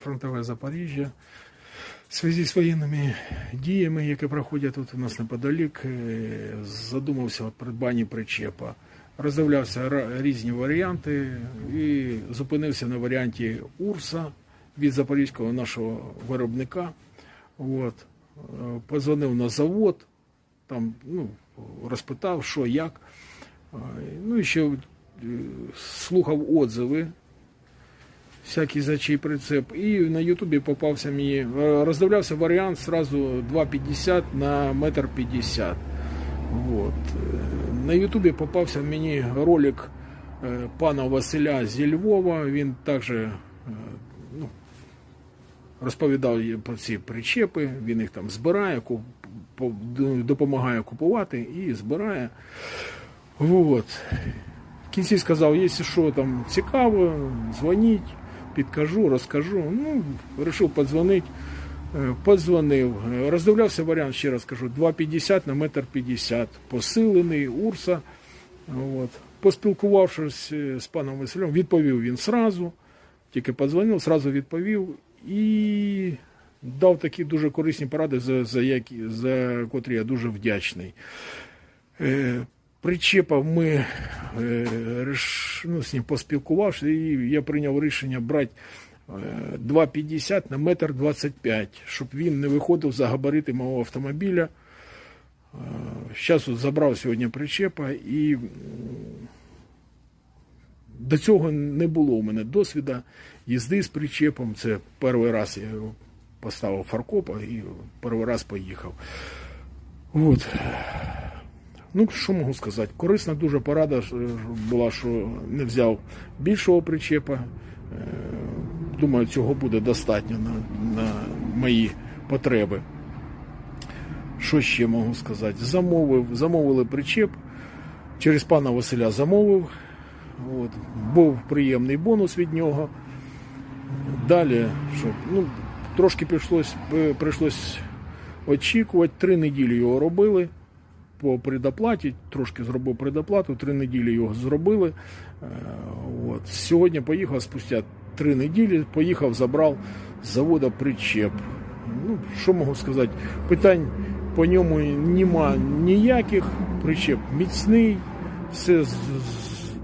фронтове Запоріжжя. В зв'язку з воєнними діями, які проходять тут у нас неподалік, е, задумався о придбанні причепа. Роздивлявся різні варіанти і зупинився на варіанті Урса від запорізького нашого виробника. От. Е, Позвонив на завод, там ну, розпитав, що як. Е, Ну і ще слухав отзиви всякий за чий прицеп. І на Ютубі попався мені, роздивлявся варіант сразу 2,50 на метр 50. Вот. Е, На Ютубі попався мені ролик е, пана Василя зі Львова. Він також е, ну, розповідав про ці причепи, він їх там збирає, допомагає купувати і збирає. Вот. В кінці сказав, якщо що там цікаво, дзвоніть, підкажу, розкажу. Ну, вирішив подзвонити. Е, Подзвонив, Е, роздивлявся варіант, ще раз кажу, 2,50 на метр 50, посилений, Урса. От. Поспілкувавшись е, з паном Василем, відповів він сразу, тільки подзвонив, сразу відповів і дав такі дуже корисні поради, за, за, які, за котрі я дуже вдячний. Е, Причепа ми е, ну, з ним поспілкувався, і я прийняв рішення брати е, 2,50 на метр 25, щоб він не виходив за габарити мого автомобіля. Зараз от забрав сьогодні причепа і до цього не було у мене досвіду їзди з причепом. Це перший раз я поставив фаркопа і перший раз поїхав. От. Ну, що можу сказати? Корисна дуже порада була, що не взяв більшого причепа. Е, Думаю, цього буде достатньо на, на мої потреби. Що ще можу сказати? Замовив, замовили причеп. Через пана Василя замовив. От. Був приємний бонус від нього. Далі, що, ну, трошки прийшлось, е, прийшлось очікувати. Три неділі його робили по предоплаті, трошки зробив предоплату, три неділі його зробили. Е, От. Сьогодні поїхав спустя три неділі, поїхав, забрав з завода причеп. Ну, що можу сказати? Питань по ньому нема ніяких. Причеп міцний, все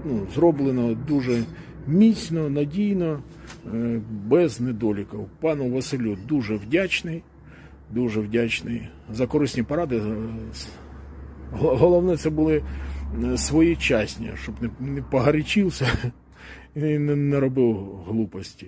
ну, зроблено дуже міцно, надійно, е, без недоліків. Пану Василю дуже вдячний, дуже вдячний за корисні поради. Головне, це були е, своєчасні, щоб не, погарячився і не робив глупості.